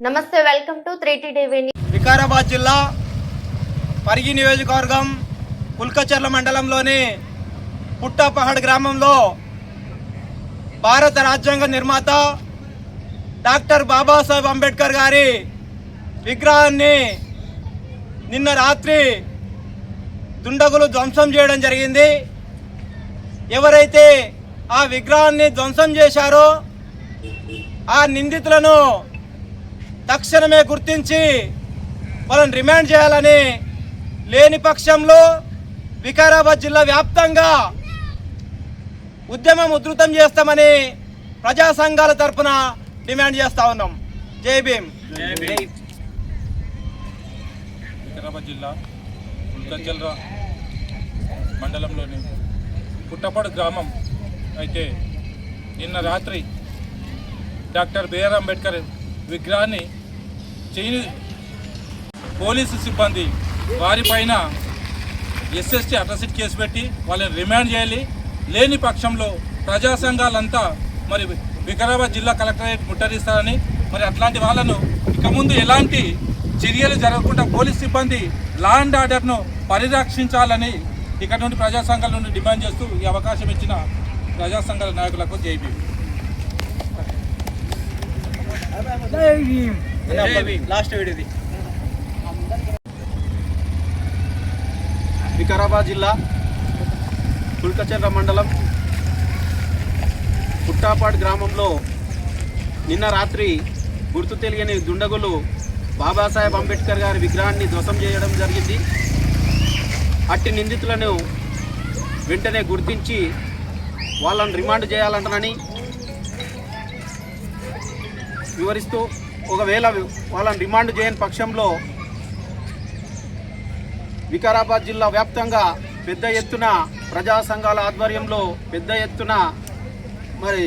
నమస్తే welcome to three TV Vikarabad జిల్లా పరిగి నియోజకవర్గం పుల్కచర్ల మండలంలోని పుట్టపహడ్ గ్రామంలో భారత రాజ్యాంగ నిర్మాత డాక్టర్ బాబాసాహెబ్ అంబేద్కర్ గారి విగ్రహాన్ని నిన్న రాత్రి దుండగులు ధ్వంసం చేయడం జరిగింది. ఎవరైతే ఆ విగ్రహాన్ని ధ్వంసం చేశారో ఆ నిందితులను తక్షణమే గుర్తించి వాళ్ళని రిమాండ్ చేయాలని లేని పక్షంలో వికారాబాద్ జిల్లా వ్యాప్తంగా ఉద్యమం ఉధృతం చేస్తామని ప్రజా సంఘాల తరఫున డిమాండ్ చేస్తా ఉన్నాం. జై భీమ్. వికారాబాద్ జిల్లా ఉల్కంచల్ర మండలంలోని పుట్టపాడు గ్రామం అయితే నిన్న రాత్రి డాక్టర్ బిఆర్ అంబేద్కర్ విగ్రహాన్ని చైని పోలీసు సిబ్బంది వారిపైన ఎస్ఎస్టీ అట్రసిట్ కేసు పెట్టి వాళ్ళని రిమాండ్ చేయాలి. లేని పక్షంలో ప్రజా సంఘాలంతా మరి వికారాబాద్ జిల్లా కలెక్టరేట్ ముట్టరిస్తారని మరి అట్లాంటి వాళ్ళను ఇక ముందు ఎలాంటి చర్యలు జరగకుండా పోలీస్ సిబ్బంది లా అండ్ ఆర్డర్ను పరిరక్షించాలని ఇక్కడ నుండి ప్రజా సంఘాల నుండి డిమాండ్ చేస్తూ ఈ అవకాశం ఇచ్చిన ప్రజా సంఘాల నాయకులకు జైబీ లాస్ట్ వీడియోది వికారాబాద్ జిల్లా పుల్కచెర్ల మండలం పుట్టాపాడు గ్రామంలో నిన్న రాత్రి గుర్తు తెలియని దుండగులు బాబాసాహెబ్ అంబేద్కర్ గారి విగ్రహాన్ని ధ్వసం చేయడం జరిగింది. అట్టి నిందితులను వెంటనే గుర్తించి వాళ్ళని రిమాండ్ చేయాలంటనని వివరిస్తూ ఒకవేళ వాళ్ళని రిమాండ్ చేయని పక్షంలో వికారాబాద్ జిల్లా వ్యాప్తంగా పెద్ద ఎత్తున ప్రజా సంఘాల ఆధ్వర్యంలో పెద్ద ఎత్తున మరి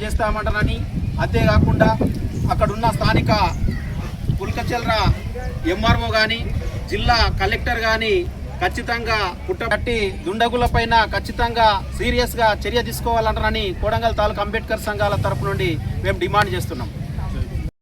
చేస్తామంటారని అంతేకాకుండా అక్కడున్న స్థానిక పుల్కచల్ర ఎంఆర్ఓ కానీ జిల్లా కలెక్టర్ కానీ ఖచ్చితంగా పుట్టబట్టి దుండగులపైన ఖచ్చితంగా సీరియస్గా చర్య తీసుకోవాలంటారని కోడంగల్ తాలూకా అంబేద్కర్ సంఘాల తరపు నుండి మేము డిమాండ్ చేస్తున్నాం.